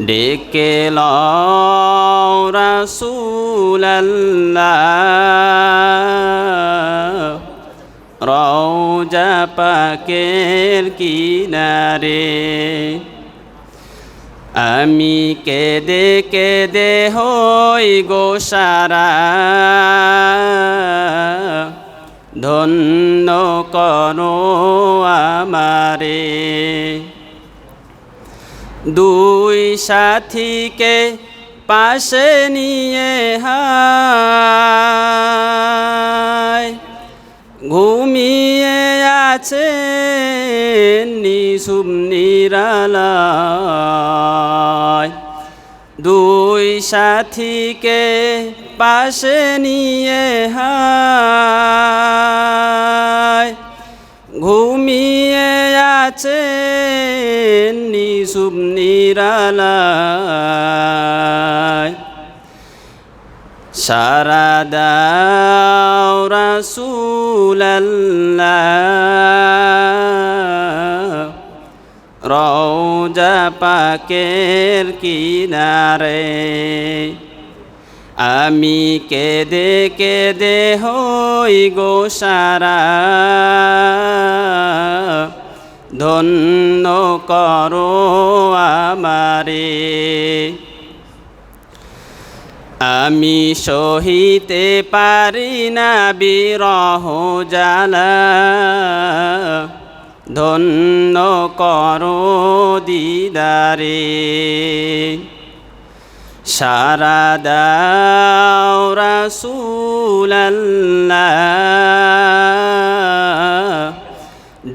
ডেকে রাসূলাল্লাহ। রওজা পাকের কিনারে। আমি কেদে কেদে হই গোসারা ধন্য করো আমারে। দুই সাথীকে পাশে নিয়ে হায়। ঘুমিয়ে আছে নিশুম দুই সাথীকে পাশে নিয়ে হায়। ঘুমিয়ে আছে নিশুম নিরালায়। সারা দাও রাসূলাল্লাহ। রওজা পাকের কিনারে আমি কেদে কেদে হই গো সারা। ধন্য করো আমারে। আমি সহিতে পারি না বিরহ জালা ধন্য করো দিদারে। সারা দাও রাসূলাল্লাহ।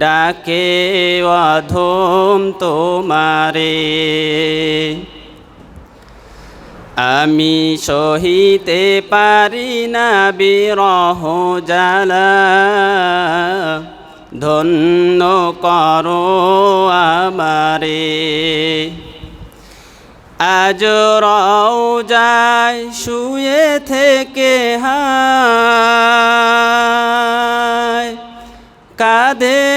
ডাকে অধম তোমারে। আমি সহিতে পারি না বিরহ জালা ধন্য করো আমারে। আজ রও যায় শুয়ে থেকে হায় কাঁদেন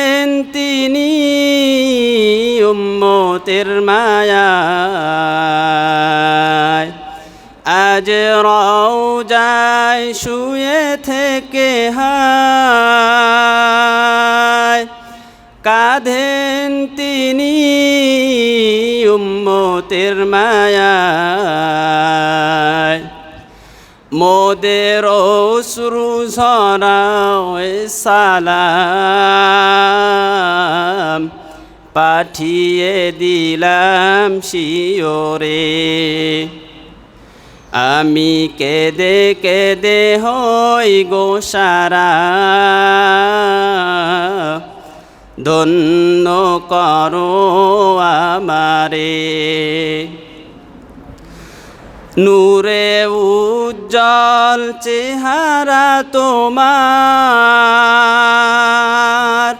তিনি উম্মতের মায়ায়। আজ রও যায় শুয়ে থেকে হায়। কাঁধেন তিনি উম্মতের মায়ায়। মোদের অশ্রু ঝরাও সালাম, পাঠিয়ে দিলাম শিওরে। আমি কেদে কেদে হই গো সারা, ধন্য করো আমারে। নূরে উজ্জ্বল চেহারা তোমার।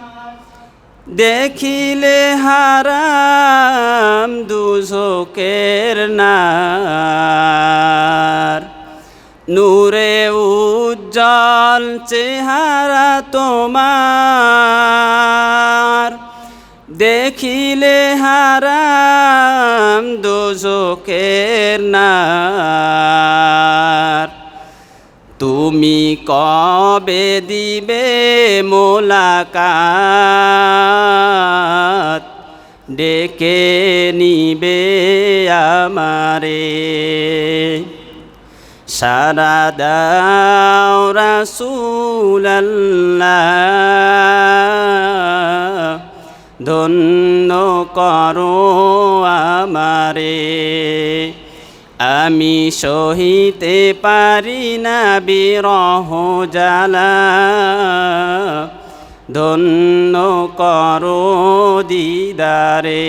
দেখিলে হারাম দুঝোকের নার। নূরে উজ্জ্বল চেহারা তোমার। দেখিলে হারাম দুজোকের নার। তুমি কবে দিবে মোলাকাত? ডেকে নিবে আমারে। সারা দাও রাসূলাল্লাহ। ধন্য করো আমারে। আমি সহিতে পারি না বিরহ জালা ধন্য করো দিদারে।